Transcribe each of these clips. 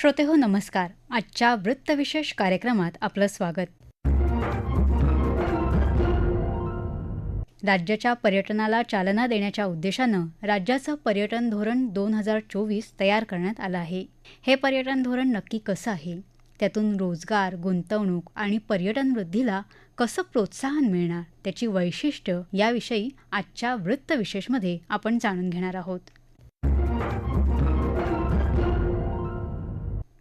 श्रोते हो नमस्कार. आजच्या वृत्तविशेष कार्यक्रमात आपलं स्वागत. राज्याच्या पर्यटनाला चालना देण्याच्या उद्देशानं राज्याचं पर्यटन धोरण दोन हजार चोवीस तयार करण्यात आलं आहे. हे पर्यटन धोरण नक्की कसं आहे? त्यातून रोजगार गुंतवणूक आणि पर्यटन वृद्धीला कसं प्रोत्साहन मिळणार? त्याची वैशिष्ट्य याविषयी आजच्या वृत्तविशेषमध्ये आपण जाणून घेणार आहोत.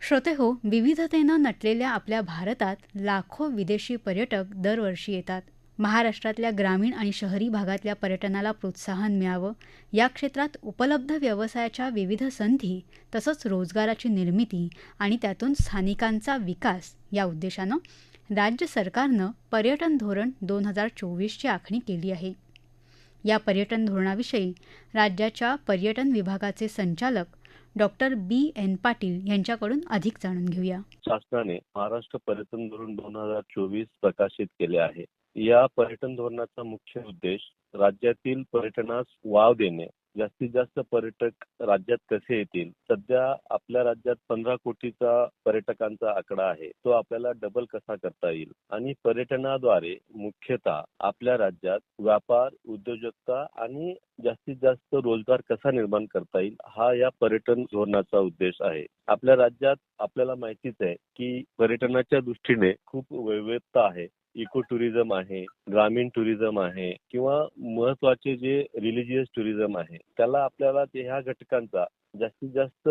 श्रोते हो विविधतेनं नटलेल्या आपल्या भारतात लाखो विदेशी पर्यटक दरवर्षी येतात. महाराष्ट्रातल्या ग्रामीण आणि शहरी भागातल्या पर्यटनाला प्रोत्साहन मिळावं या क्षेत्रात उपलब्ध व्यवसायाच्या विविध संधी तसंच रोजगाराची निर्मिती आणि त्यातून स्थानिकांचा विकास या उद्देशानं राज्य सरकारनं पर्यटन धोरण दोन हजार चोवीसची आखणी केली आहे. या पर्यटन धोरणाविषयी राज्याच्या पर्यटन विभागाचे संचालक डॉक्टर बी एन पाटील यांच्याकडून अधिक जाणून घेऊया. शासनाने महाराष्ट्र पर्यटन धोरण दोन हजार चोवीस प्रकाशित केले आहे. या पर्यटन धोरणाचा मुख्य उद्देश राज्यातील पर्यटनास वाव देणे जास्तीत जास्त पर्यटक राज्यात कसे येतील? सध्या आपल्या राज्यात पंधरा कोटीचा पर्यटकांचा आकडा आहे. तो आपल्याला डबल कसा करता येईल? आणि पर्यटनाद्वारे मुख्यतः आपल्या राज्यात व्यापार उद्योजकता आणि जास्तीत जास्त रोजगार कसा निर्माण करता येईल? हा या पर्यटन धोरणाचा उद्देश आहे. आपल्या राज्यात आपल्याला माहितीच आहे की पर्यटनाच्या दृष्टीने खूप वैविधता आहे. इको टुरिझम आहे ग्रामीण टुरिझम आहे किंवा महत्त्वाचे जे रिलिजियस टुरिझम आहे त्याला आपल्याला ह्या घटकांचा जास्तीत जास्त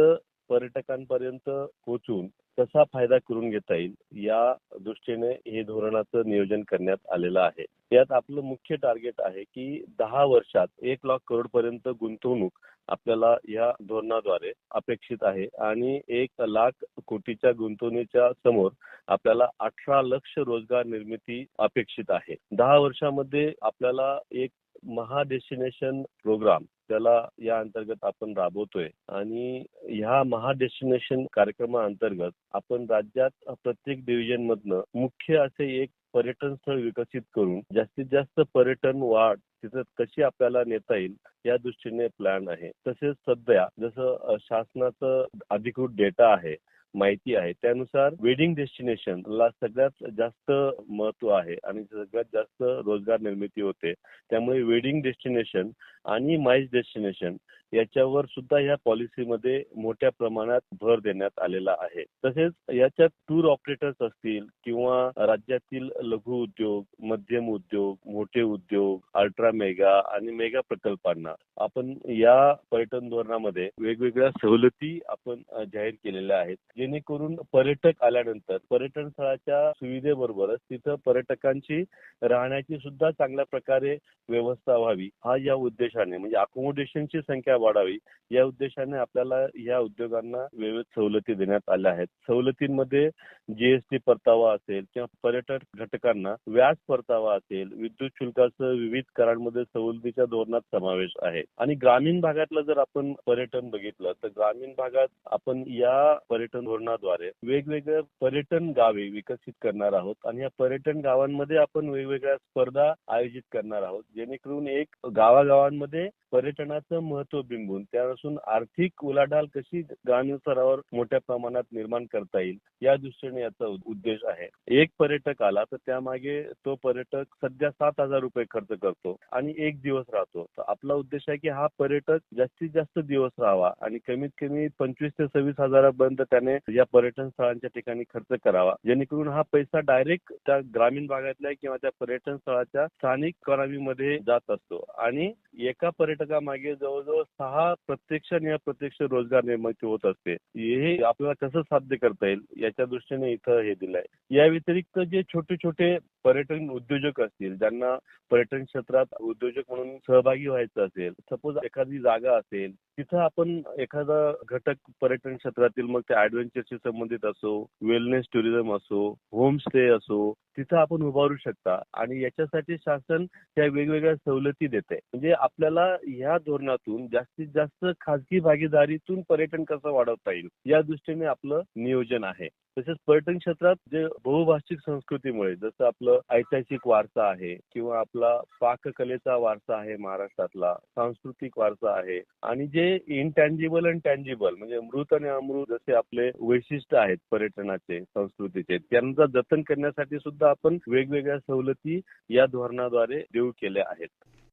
पर्यटकांपर्यंत पोहोचून कसा फायदा करून घेता येईल या दृष्टीने हे धोरणाचं नियोजन करण्यात आलेलं आहे. यात आपलं मुख्य टार्गेट आहे की दहा वर्षात एक लाख करोड पर्यंत गुंतवणूक आपल्याला या धोरणाद्वारे अपेक्षित आहे आणि एक लाख कोटीच्या गुंतवणुकीच्या समोर आपल्याला अठरा लक्ष रोजगार निर्मिती अपेक्षित आहे. दहा वर्षामध्ये आपल्याला एक महा डेस्टिनेशन प्रोग्राम त्याला या अंतर्गत आपण राबवतोय. आणि ह्या महा डेस्टिनेशन कार्यक्रमाअंतर्गत आपण राज्यात प्रत्येक डिव्हिजन मधनं मुख्य असे एक पर्यटन स्थळ विकसित करून जास्तीत जास्त पर्यटन वाढ तिथं कशी आपल्याला नेता येईल या दृष्टीने प्लॅन आहे. तसेच सध्या जसं शासनाचं अधिकृत डेटा आहे माहिती आहे. त्यानुसार वेडिंग डेस्टिनेशनला सगळ्यात जास्त महत्त्व आहे आणि सगळ्यात जास्त रोजगार निर्मिती होते. त्यामुळे वेडिंग डेस्टिनेशन आणि माईस डेस्टिनेशन याच्यावर सुद्धा या पॉलिसीमध्ये मोठ्या प्रमाणात भर देण्यात आलेला आहे. तसेच याच्यात टूर ऑपरेटर्स असतील किंवा राज्यातील लघु उद्योग मध्यम उद्योग मोठे उद्योग अल्ट्रा मेगा आणि मेगा प्रकल्पांना आपण या पर्यटन धोरणामध्ये वेगवेगळ्या सवलती आपण जाहीर केलेल्या आहेत. जेणेकरून पर्यटक आल्यानंतर पर्यटन स्थळाच्या सुविधेबरोबरच तिथं पर्यटकांची राहण्याची सुद्धा चांगल्या प्रकारे व्यवस्था व्हावी. हा या उद्देशाने म्हणजे अकोमोडेशनची संख्या वाढावी. या उद्देशाने आपल्याला या उद्योगांना विविध सवलती देण्यात आल्या आहेत. सवलतींमध्ये जीएसटी परतावा असेल किंवा पर्यटक घटकांना व्याज परतावा असेल विद्युत शुल्कासह विविध करांमध्ये सवलतीच्या धोरणात समावेश आहे. आणि ग्रामीण भागातलं जर आपण पर्यटन बघितलं तर ग्रामीण भागात आपण या पर्यटन धोरणाद्वारे वेगवेगळ्या पर्यटन गावे विकसित करणार आहोत आणि या पर्यटन गावांमध्ये आपण वेगवेगळ्या स्पर्धा आयोजित करणार आहोत. जेणेकरून एक गावागावांमध्ये पर्यटनाचं महत्त्व बिंबून त्यापासून आर्थिक उलाढाल कशी ग्रामीण स्तरावर मोठ्या प्रमाणात निर्माण करता येईल या दृष्टीने याचा उद्देश आहे. एक पर्यटक आला तर त्यामागे तो पर्यटक सध्या सात हजार रुपये खर्च करतो आणि एक दिवस राहतो. तर आपला उद्देश आहे की हा पर्यटक जास्तीत जास्त दिवस राहावा आणि कमीत कमी पंचवीस ते सव्वीस हजारापर्यंत त्याने या पर्यटन स्थळांच्या ठिकाणी खर्च करावा. जेणेकरून हा पैसा डायरेक्ट त्या ग्रामीण भागातल्या किंवा त्या पर्यटन स्थळाच्या स्थानिक करावीमध्ये जात असतो आणि एका पर्यटकामागे जवळजवळ सहा प्रत्यक्ष आणि अप्रत्यक्ष रोजगार निर्मिती होत असते. हे आपल्याला कसं साध्य करता येईल याच्या दृष्टीने इथं हे दिलंय. या व्यतिरिक्त जे छोटे छोटे पर्यटन उद्योजक असतील ज्यांना पर्यटन क्षेत्रात उद्योजक म्हणून सहभागी व्हायचं असेल सपोज एखादी जागा असेल तिथं आपण एखादा घटक पर्यटन क्षेत्रातील मग ते ऍडव्हेंचरशी संबंधित असो वेलनेस टुरिझम असो होमस्टे असो तिथं आपण उभारू शकता. आणि याच्यासाठी शासन त्या वेगवेगळ्या सवलती देते म्हणजे आपल्याला या धोरणातून जास्तीत जास्त खासगी भागीदारीतून पर्यटन कसं वाढवता येईल या दृष्टीने आपलं नियोजन आहे. तसेच पर्यटन क्षेत्रात जे बहुभाषिक संस्कृतीमुळे जसं आपलं ऐतिहासिक वारसा आहे किंवा आपला पाककलेचा वारसा आहे महाराष्ट्रातला सांस्कृतिक वारसा आहे आणि जे इनटँजिबल आणि टँजिबल म्हणजे मृत आणि अमृत जसे आपले वैशिष्ट्य आहेत पर्यटनाचे संस्कृतीचे त्यांचा जतन करण्यासाठी सुद्धा आपण वेगवेगळ्या सवलती या धोरणाद्वारे देऊ केल्या आहेत.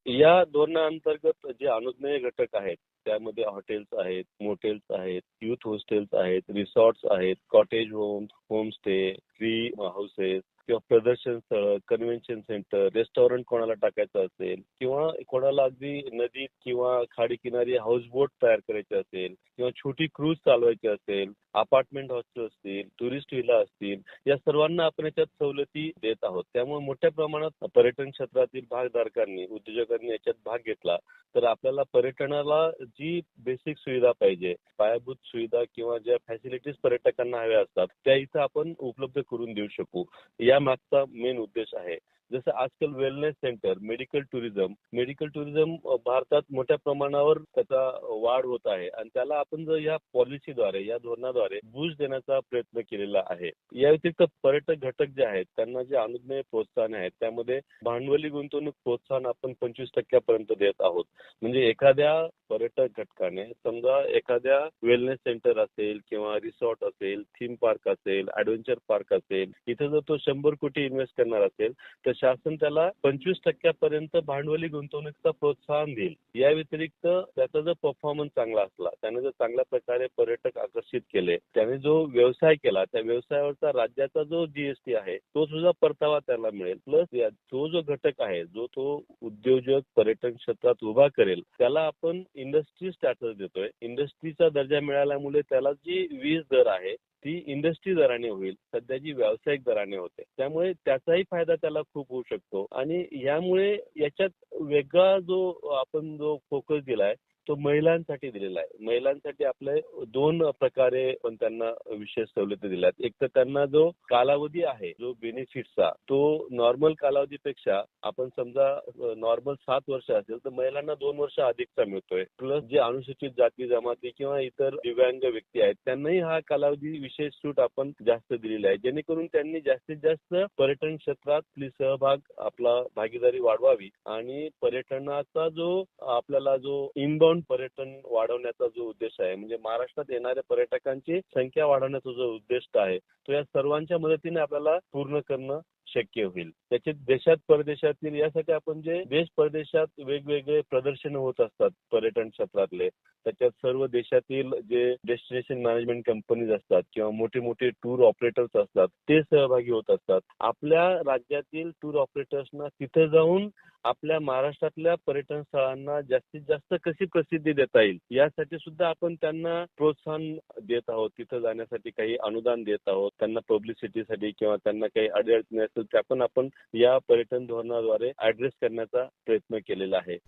या धोरणाअंतर्गत जे अनुज्ञेय घटक आहेत त्यामध्ये हॉटेल्स आहेत मोटेल्स आहेत युथ हॉस्टेल्स आहेत रिसॉर्ट्स आहेत cottage homes homestay tree houses किंवा प्रदर्शन स्थळ कन्व्हेन्शन सेंटर रेस्टॉरंट कोणाला टाकायचं असेल किंवा कोणाला अगदी नदीत किंवा खाडी किनारी हाऊसबोट तयार करायचे असेल किंवा छोटी क्रूज चालवायची असेल अपार्टमेंट हॉस्टेल असतील टुरिस्ट विला असतील या सर्वांना आपण याच्यात सवलती देत आहोत. त्यामुळे मोठ्या प्रमाणात पर्यटन क्षेत्रातील भागधारकांनी उद्योजकांनी याच्यात भाग घेतला तर आपल्याला पर्यटनाला जी बेसिक सुविधा पाहिजे पायाभूत सुविधा किंवा ज्या फॅसिलिटीज पर्यटकांना हव्या असतात त्या इथं आपण उपलब्ध करून देऊ शकू. या मागचा मेन उद्देश आहे. जसं आजकाल wellness centre medical tourism medical tourism भारतात मोठ्या प्रमाणावर त्याचा वाढ होत आहे. आणि त्याला आपण जर या पॉलिसीद्वारे या धोरणाद्वारे बूस्ट देण्याचा प्रयत्न केलेला आहे. या व्यतिरिक्त पर्यटक घटक जे आहेत त्यांना जे अनुज्ञेय प्रोत्साहन आहेत त्यामध्ये भांडवली गुंतवणूक प्रोत्साहन आपण पंचवीस टक्क्यापर्यंत देत आहोत. म्हणजे एखाद्या पर्यटक घटकाने समजा एखाद्या वेलनेस सेंटर असेल किंवा रिसॉर्ट असेल थीम पार्क असेल ऍडव्हेंचर पार्क असेल इथे जर तो शंभर कोटी इन्व्हेस्ट करणार असेल तर शासन त्याला पंचवीस टक्क्यापर्यंत भांडवली गुंतवणुकीचा प्रोत्साहन देईल. या व्यतिरिक्त त्याचा जर परफॉर्मन्स चांगला असला त्याने जर चांगल्या प्रकारे पर्यटक आकर्षित केले त्याने जो व्यवसाय केला त्या व्यवसायावरचा राज्याचा जो जीएसटी आहे तो सुद्धा परतावा त्याला मिळेल. प्लस तो जो घटक आहे जो तो उद्योजक पर्यटन क्षेत्रात उभा करेल त्याला आपण इंडस्ट्री स्टॅटस देतोय. इंडस्ट्रीचा दर्जा मिळाल्यामुळे त्याला जी वीज दर आहे ती इंडस्ट्री दराने होईल सध्याची व्यावसायिक दराने होते. त्यामुळे त्याचाही फायदा त्याला खूप होऊ शकतो. आणि यामुळे याच्यात वेगळा जो आपण जो फोकस दिलाय तो महिलांसाठी दिलेला आहे. महिलांसाठी आपले दोन प्रकारे पण त्यांना विशेष सवलती दिल्या एक तर त्यांना जो कालावधी आहे जो बेनिफिटचा तो नॉर्मल कालावधीपेक्षा आपण समजा नॉर्मल सात वर्ष असेल तर महिलांना दोन वर्ष अधिकचा मिळतोय. प्लस जे अनुसूचित जाती जमाती किंवा इतर दिव्यांग व्यक्ती आहेत त्यांनाही हा कालावधी विशेष सूट आपण जास्त दिलेला आहे. जेणेकरून त्यांनी जास्तीत जास्त पर्यटन क्षेत्रात सहभाग आपला भागीदारी वाढवावी आणि पर्यटनाचा जो आपल्याला जो इनबाउंड पर्यटन वाढवण्याचा जो उद्देश आहे म्हणजे महाराष्ट्रात येणाऱ्या पर्यटकांची संख्या वाढवण्याचा जो उद्देश आहे तो या सर्वांच्या मदतीने आपल्याला पूर्ण करणं शक्य होईल. त्याचे देशात परदेशातील यासाठी आपण जे देश परदेशात वेगवेगळे प्रदर्शन होत असतात पर्यटन क्षेत्रातले त्याच्यात सर्व देशातील जे डेस्टिनेशन मॅनेजमेंट कंपनीज असतात किंवा मोठे मोठे टूर ऑपरेटर्स असतात ते सहभागी होत असतात. आपल्या राज्यातील टूर ऑपरेटर्सना तिथे जाऊन आपल्या महाराष्ट्रातल्या पर्यटन स्थळांना जास्तीत जास्त कशी प्रसिद्धी देता येईल? यासाठी सुद्धा आपण त्यांना प्रोत्साहन देत आहोत. तिथं जाण्यासाठी काही अनुदान देत आहोत. त्यांना पब्लिसिटीसाठी किंवा त्यांना काही अडचणी असेल त्या पण आपण या पर्यटन धोरणाद्वारे ऍड्रेस करण्याचा प्रयत्न केलेला आहे.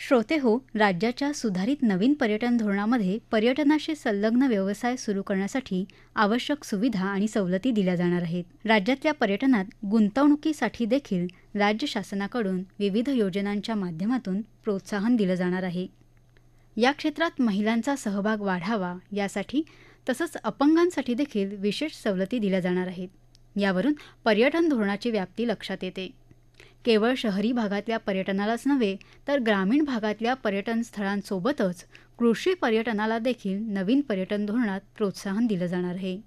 श्रोते हो राज्याच्या सुधारित नवीन पर्यटन धोरणामध्ये पर्यटनाशी संलग्न व्यवसाय सुरू करण्यासाठी आवश्यक सुविधा आणि सवलती दिल्या जाणार आहेत. राज्यातल्या पर्यटनात गुंतवणुकीसाठी देखील राज्य शासनाकडून विविध योजनांच्या माध्यमातून प्रोत्साहन दिलं जाणार आहे. या क्षेत्रात महिलांचा सहभाग वाढावा यासाठी तसंच अपंगांसाठी देखील विशेष सवलती दिल्या जाणार आहेत. यावरून पर्यटन धोरणाची व्याप्ती लक्षात येते. केवळ शहरी भागातल्या पर्यटनालाच नव्हे तर ग्रामीण भागातल्या पर्यटन स्थळांसोबतच कृषी पर्यटनाला देखील नवीन पर्यटन धोरणात प्रोत्साहन दिलं जाणार आहे.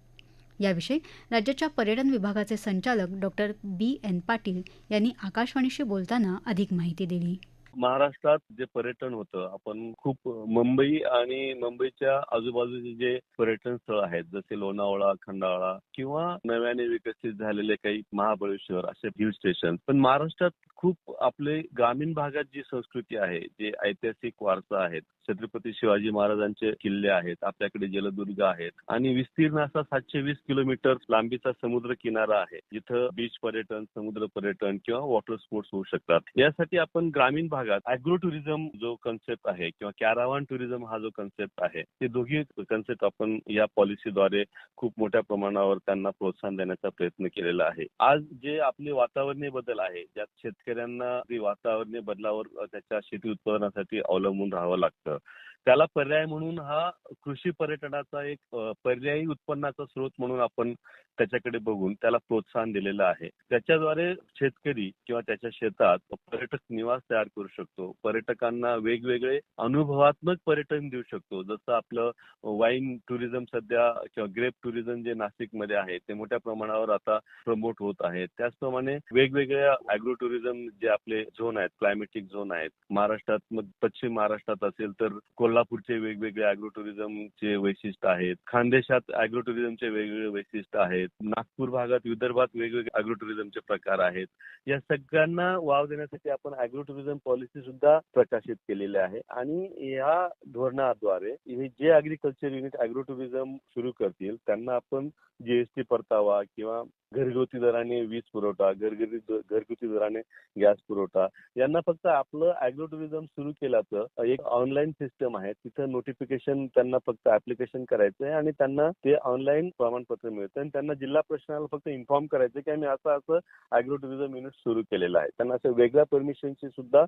याविषयी राज्याच्या पर्यटन विभागाचे संचालक डॉक्टर बी एन पाटील यांनी आकाशवाणीशी बोलताना अधिक माहिती दिली. महाराष्ट्रात जे पर्यटन होतं आपण खूप मुंबई आणि मुंबईच्या आजूबाजूचे जे पर्यटन स्थळ आहेत जसे लोणावळा खंडाळा किंवा नव्याने विकसित झालेले काही महाबळेश्वर असे हिल स्टेशन. पण महाराष्ट्रात खूप आपले ग्रामीण भागात जी संस्कृती आहे जे ऐतिहासिक वारसा आहेत छत्रपती शिवाजी महाराजांचे किल्ले आहेत आपल्याकडे जलदुर्ग आहेत आणि विस्तीर्ण असा सातशे वीस किलोमीटर लांबीचा समुद्र किनारा आहे जिथं बीच पर्यटन समुद्र पर्यटन किंवा वॉटर स्पोर्ट्स होऊ शकतात. यासाठी आपण ग्रामीण भागात अॅग्रो टुरिझम जो कन्सेप्ट आहे किंवा कॅरावान टुरिझम हा जो कन्सेप्ट आहे ते दोघी कन्सेप्ट आपण या पॉलिसीद्वारे खूप मोठ्या प्रमाणावर त्यांना प्रोत्साहन देण्याचा प्रयत्न केलेला आहे. आज जे आपले वातावरणीय बदल आहे ज्यात शेतकऱ्यांना वातावरणीय बदलावर त्याच्या शेती उत्पादनासाठी अवलंबून राहावं लागतं. त्याला पर्याय म्हणून हा कृषी पर्यटनाचा एक पर्यायी उत्पन्नाचा स्रोत म्हणून आपण त्याच्याकडे बघून त्याला प्रोत्साहन दिलेलं आहे. त्याच्याद्वारे शेतकरी किंवा त्याच्या शेतात पर्यटक निवास तयार करू शकतो. पर्यटकांना वेगवेगळे अनुभवात्मक पर्यटन देऊ शकतो. जसं आपलं वाईन टुरिझम सध्या किंवा ग्रेप टुरिझम जे नाशिकमध्ये आहे ते मोठ्या प्रमाणावर आता प्रमोट होत आहे. त्याचप्रमाणे वेगवेगळ्या अॅग्रो टुरिझम जे आपले झोन आहेत क्लायमेटिक झोन आहेत महाराष्ट्रात पश्चिम महाराष्ट्रात असेल तर कोल्हापूरचे वेगवेगळे अॅग्रो टुरिझमचे वैशिष्ट्य आहेत. खानदेशात अॅग्रो टुरिझमचे वेगवेगळे वैशिष्ट्य आहेत. नागपूर भागात विदर्भात वेगवेगळे अॅग्रो टुरिझमचे प्रकार आहेत. या सगळ्यांना वाव देण्यासाठी आपण अॅग्रो टुरिझम पॉलिसी सुद्धा प्रकाशित केलेली आहे. आणि या धोरणाद्वारे हे जे अॅग्रिकल्चर युनिट अॅग्रो टुरिझम सुरू करतील त्यांना आपण जीएसटी परतावा किंवा घरगुती दराने वीज पुरवठा घरगुती घरगुती दराने गॅस पुरवठा यांना फक्त आपलं अॅग्रो टुरिझम सुरू केल्याचं एक ऑनलाईन सिस्टम आहे. तिथं नोटिफिकेशन त्यांना फक्त ऍप्लिकेशन करायचं आहे आणि त्यांना ते ऑनलाईन प्रमाणपत्र मिळतं आणि त्यांना जिल्हा प्रशासनाला फक्त इन्फॉर्म करायचं की आम्ही असं असं अॅग्रो टुरिझम युनिट सुरू केलेलं आहे. त्यांना असं वेगळ्या परमिशनची सुद्धा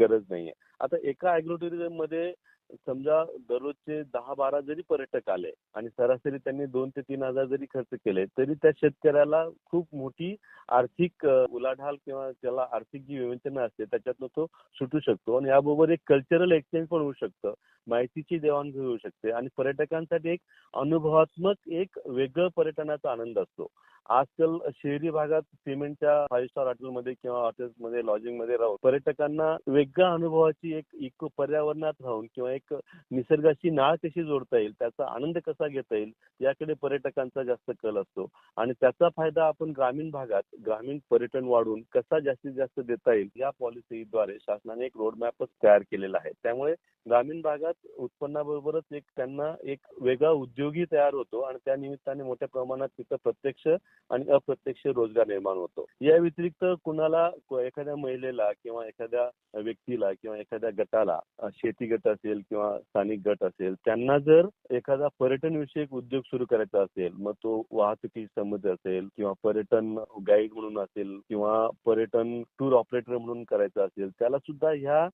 गरज नाहीये. आता एका अॅग्रो टुरिझममध्ये समजा दररोजचे दहा बारा जरी पर्यटक आले आणि सरासरी त्यांनी दोन ते तीन हजार जरी खर्च केले तरी त्या शेतकऱ्याला खूप मोठी आर्थिक उलाढाल किंवा त्याला आर्थिक जी विवेचना असते त्याच्यातनं तो सुटू शकतो. आणि याबरोबर एक कल्चरल एक्सचेंज पण होऊ शकतं. माहितीची देवाणघेवाण होऊ शकते. आणि पर्यटकांसाठी एक अनुभवात्मक एक वेगळं पर्यटनाचा आनंद असतो. आजकाल शहरी भागात सिमेंटच्या फाईव्ह स्टार हॉटेलमध्ये किंवा हॉटेल्समध्ये लॉजिंगमध्ये राहून पर्यटकांना वेगळ्या अनुभवाची एक इको पर्यावरणात राहून किंवा एक निसर्गाची नाळ कशी जोडता येईल त्याचा आनंद कसा घेता येईल याकडे पर्यटकांचा जास्त कल असतो. आणि त्याचा फायदा आपण ग्रामीण भागात ग्रामीण पर्यटन वाढून कसा जास्तीत जास्त देता येईल या पॉलिसीद्वारे शासनाने एक रोडमॅपच तयार केलेला आहे. त्यामुळे ग्रामीण भागात उत्पन्नाबरोबरच एक त्यांना एक वेगळा उद्योगी तयार होतो. आणि त्या निमित्ताने मोठ्या प्रमाणात तिथं प्रत्यक्ष आणि अप्रत्यक्ष रोजगार निर्माण होतो. या व्यतिरिक्त कुणाला एखाद्या महिलेला किंवा एखाद्या व्यक्तीला किंवा एखाद्या गटाला शेती गट असेल किंवा स्थानिक गट असेल त्यांना जर एखादा पर्यटन विषयक उद्योग सुरू करायचा असेल मग तो वाहतुकी संबंध असेल किंवा पर्यटन गाईड म्हणून असेल किंवा पर्यटन टूर ऑपरेटर म्हणून करायचा असेल त्याला सुद्धा ह्या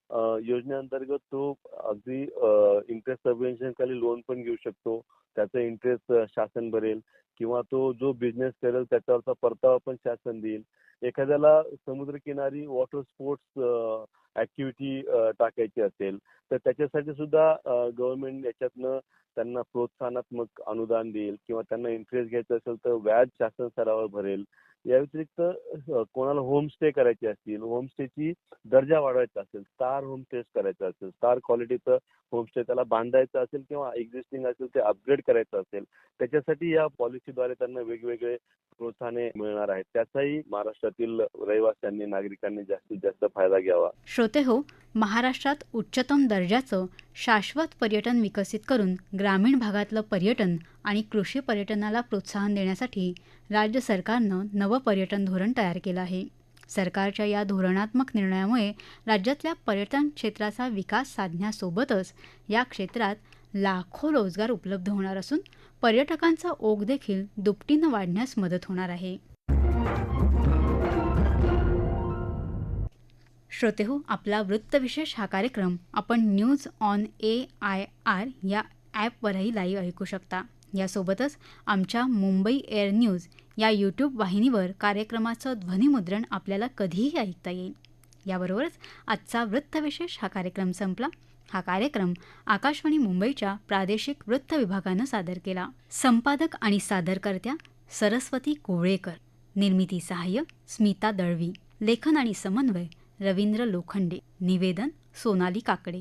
योजनेअंतर्गत तो अगदी इंटरेस्ट सबवेन्शन खाली लोन पण घेऊ शकतो. त्याचा इंटरेस्ट शासन भरेल किंवा तो जो बिझनेस करेल त्याच्यावरचा परतावा पण शासन देईल. एखाद्याला समुद्रकिनारी वॉटर स्पोर्ट्स ऍक्टिव्हिटी टाकायची असेल तर त्याच्यासाठी सुद्धा गव्हर्नमेंट याच्यातनं त्यांना प्रोत्साहनात्मक अनुदान देईल किंवा त्यांना इंटरेस्ट घ्यायचं असेल तर व्याज शासन स्तरावर भरेल. या व्यतिरिक्त कोणाला होमस्टे करायचे असतील होमस्टेची दर्जा वाढवायचा असेल स्टार होमस्टे करायचा असेल स्टार क्वालिटीचं होमस्टे त्याला बांधायचं असेल किंवा एक्झिस्टिंग असेल ते अपग्रेड करायचं असेल त्याच्यासाठी या पॉलिसीद्वारे त्यांना वेगवेगळे प्रोत्साहने मिळणार आहेत. त्याचाही महाराष्ट्रातील रहिवाशांनी नागरिकांनी जास्तीत जास्त फायदा घ्यावा. श्रोते हो महाराष्ट्रात उच्चतम दर्जाचं शाश्वत पर्यटन विकसित करून ग्रामीण भागातलं पर्यटन आणि कृषी पर्यटनाला प्रोत्साहन देण्यासाठी राज्य सरकारनं नवं पर्यटन धोरण तयार केलं आहे. सरकारच्या या धोरणात्मक निर्णयामुळे राज्यातल्या पर्यटन क्षेत्राचा विकास साधण्यासोबतच या क्षेत्रात लाखो रोजगार उपलब्ध होणार असून पर्यटकांचा ओघ देखील दुपटीनं वाढण्यास मदत होणार आहे. श्रोतेहू हो, आपला वृत्तविशेष हा कार्यक्रम आपण news on A I R या ॲपवरही लाईव्ह ऐकू शकता. यासोबतच आमच्या मुंबई एअर न्यूज या यूट्यूब वाहिनीवर कार्यक्रमाचं ध्वनिमुद्रण आपल्याला कधीही ऐकता येईल. याबरोबरच आजचा वृत्तविशेष हा कार्यक्रम संपला. हा कार्यक्रम आकाशवाणी मुंबईच्या प्रादेशिक वृत्त विभागानं सादर केला. संपादक आणि सादरकर्त्या सरस्वती कोवळेकर. निर्मिती सहाय्य स्मिता दळवी. लेखन आणि समन्वय रवींद्र लोखंडे. निवेदन सोनाली काकडे.